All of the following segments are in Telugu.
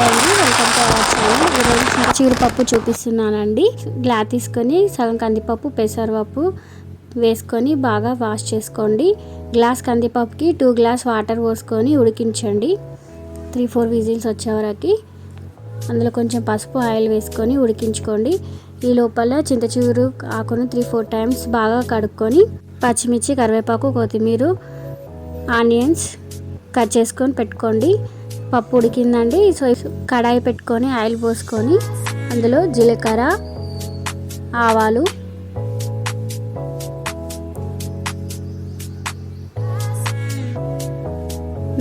హాయ్ అండి వెల్కమ్ టు అవర్ ఛానల్ ఈరోజు చింత చూపిస్తున్నానండి. గ్లా తీసుకొని సగం కందిపప్పు పెసరపప్పు వేసుకొని బాగా వాష్ చేసుకోండి. గ్లాస్ కందిపప్పుకి టూ గ్లాస్ వాటర్ పోసుకొని ఉడికించండి. త్రీ ఫోర్ విజిల్స్ వచ్చే వరకు అందులో కొంచెం పసుపు ఆయిల్ వేసుకొని ఉడికించుకోండి. ఈ లోపల చింత చిగురు ఆకును త్రీ ఫోర్ టైమ్స్ బాగా కడుక్కొని పచ్చిమిర్చి కరివేపాకు కొత్తిమీర ఆనియన్స్ కట్ చేసుకొని పెట్టుకోండి. పప్పు ఉడికిందండి. సో కడాయి పెట్టుకొని ఆయిల్ పోసుకొని అందులో జీలకర్ర ఆవాలు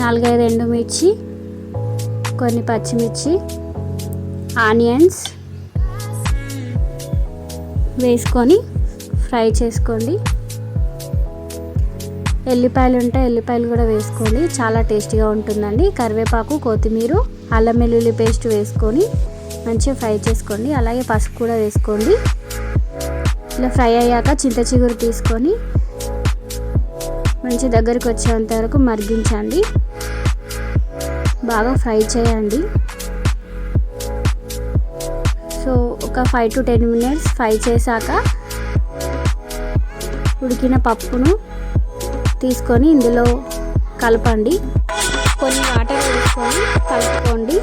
నాలుగైదు ఎండుమిర్చి కొన్ని పచ్చిమిర్చి ఆనియన్స్ వేసుకొని ఫ్రై చేసుకోండి. ఎల్లిపాయలు ఉంటే ఎల్లిపాయలు కూడా వేసుకోండి చాలా టేస్టీగా ఉంటుందండి. కరివేపాకు కొత్తిమీర అల్లం వెల్లుల్లి పేస్ట్ వేసుకొని మంచిగా ఫ్రై చేసుకోండి. అలాగే పసుపు కూడా వేసుకోండి. ఇలా ఫ్రై అయ్యాక చింత చిగురు తీసుకొని మంచి దగ్గరికి వచ్చేంత వరకు మరిగించండి. బాగా ఫ్రై చేయండి. సో ఒక five to ten minutes fry చేశాక ఉడికిన పప్పును తీసుకొని ఇందులో కలపండి. కొన్ని వాటర్ వేసుకొని కలుపుకోండి.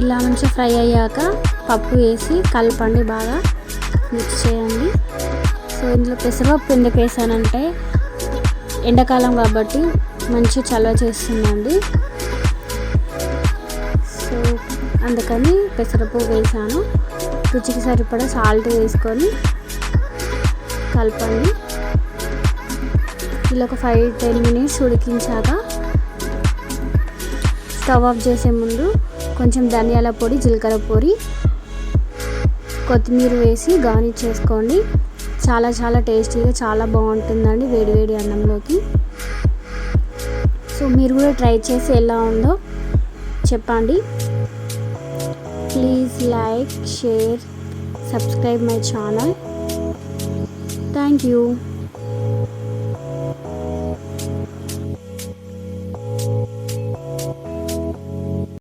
ఇలా మంచిగా ఫ్రై అయ్యాక పప్పు వేసి కలపండి బాగా. మిక్స్ చేయండి. సో ఇందులో పెసరపప్పు ఎందుకు వేసానంటే ఎండాకాలం కాబట్టి మంచి చలవ చేస్తుందండి. సో అందుకని పెసరపప్పు వేసాను. రుచికి సరిపడా సాల్ట్ వేసుకొని కలపండి. ఇలా ఒక ఫైవ్ టెన్ మినిట్స్ ఉడికించాక స్టవ్ ఆఫ్ చేసే ముందు కొంచెం ధనియాల పొడి జీలకర్ర పొడి కొత్తిమీర వేసి గార్నిష్ చేసుకోండి. చాలా చాలా టేస్టీగా చాలా బాగుంటుందండి వేడివేడి అన్నంలోకి. సో మీరు కూడా ట్రై చేసి ఎలా ఉందో చెప్పండి. Please like, share, subscribe my channel. Thank you.